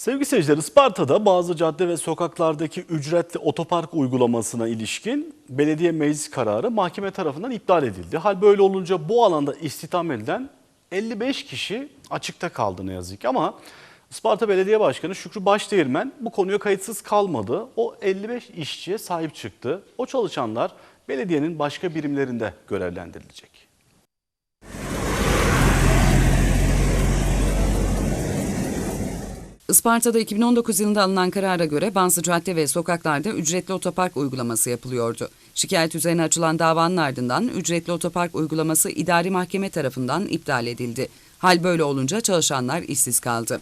Sevgili seyirciler, Isparta'da bazı cadde ve sokaklardaki ücretli otopark uygulamasına ilişkin belediye meclis kararı mahkeme tarafından iptal edildi. Hal böyle olunca bu alanda istihdam edilen 55 kişi açıkta kaldı ne yazık ki ama Isparta Belediye Başkanı Şükrü Başdeğirmen bu konuya kayıtsız kalmadı. O 55 işçiye sahip çıktı. O çalışanlar belediyenin başka birimlerinde görevlendirilecek. Isparta'da 2019 yılında alınan karara göre bazı cadde ve sokaklarda ücretli otopark uygulaması yapılıyordu. Şikayet üzerine açılan davanın ardından ücretli otopark uygulaması idari mahkeme tarafından iptal edildi. Hal böyle olunca çalışanlar işsiz kaldı.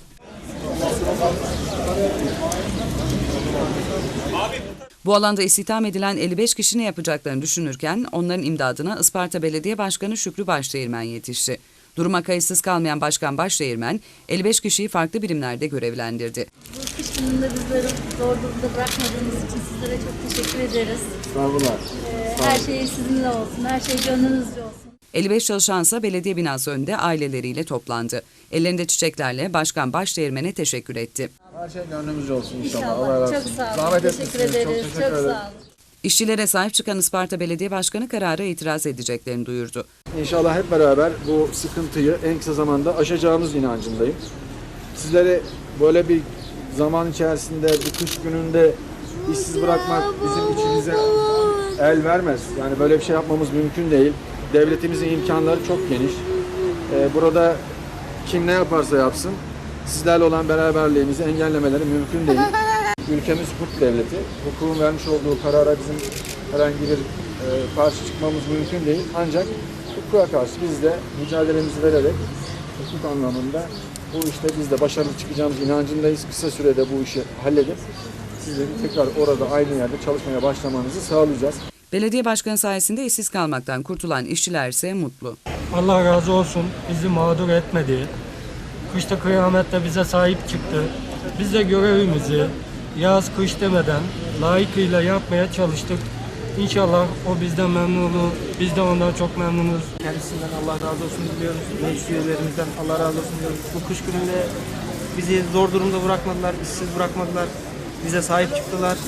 Bu alanda istihdam edilen 55 kişi ne yapacaklarını düşünürken onların imdadına Isparta Belediye Başkanı Şükrü Başdeğirmen yetişti. Duruma kayıtsız kalmayan Başkan Başdeğirmen 55 kişiyi farklı birimlerde görevlendirdi. Bu kış gününde bizleri zor durumda bırakmadığınız için sizlere çok teşekkür ederiz. Estağfurullah. Ee, her şey sizinle olsun, her şey gönlünüzce olsun. 55 çalışansa belediye binası önünde aileleriyle toplandı. Ellerinde çiçeklerle Başkan Başdeğirmen'e teşekkür etti. Her şey gönlümüzce olsun inşallah. İnşallah. Allah razı Çok olsun. sağ olun. Zahmet teşekkür etmişsiniz. ederiz. Çok Çok, teşekkür ederim. sağ olun. İşçilere sahip çıkan Isparta Belediye Başkanı karara itiraz edeceklerini duyurdu. İnşallah hep beraber bu sıkıntıyı en kısa zamanda aşacağımız inancındayım. Sizleri böyle bir zaman içerisinde bu kış gününde işsiz bırakmak bizim içimize el vermez. Yani böyle bir şey yapmamız mümkün değil. Devletimizin imkanları çok geniş. Ee, burada kim ne yaparsa yapsın sizlerle olan beraberliğimizi engellemeleri mümkün değil. Ülkemiz hukuk devleti. Hukukun vermiş olduğu karara bizim herhangi bir e, karşı çıkmamız mümkün değil. Ancak hukuka karşı biz de mücadelemizi vererek hukuk anlamında bu işte biz de başarılı çıkacağımız inancındayız. Kısa sürede bu işi halledip sizlerin tekrar orada aynı yerde çalışmaya başlamanızı sağlayacağız. Belediye başkanı sayesinde işsiz kalmaktan kurtulan işçiler ise mutlu. Allah razı olsun bizi mağdur etmedi. Kışta kıyamette bize sahip çıktı. Biz de görevimizi yaz kış demeden layıkıyla yapmaya çalıştık. İnşallah o bizden memnun olur. Biz de ondan çok memnunuz. Kendisinden Allah razı olsun diliyoruz. Meclis üyelerimizden Allah razı olsun diliyoruz. Bu kış gününde bizi zor durumda bırakmadılar, işsiz bırakmadılar. Bize sahip çıktılar.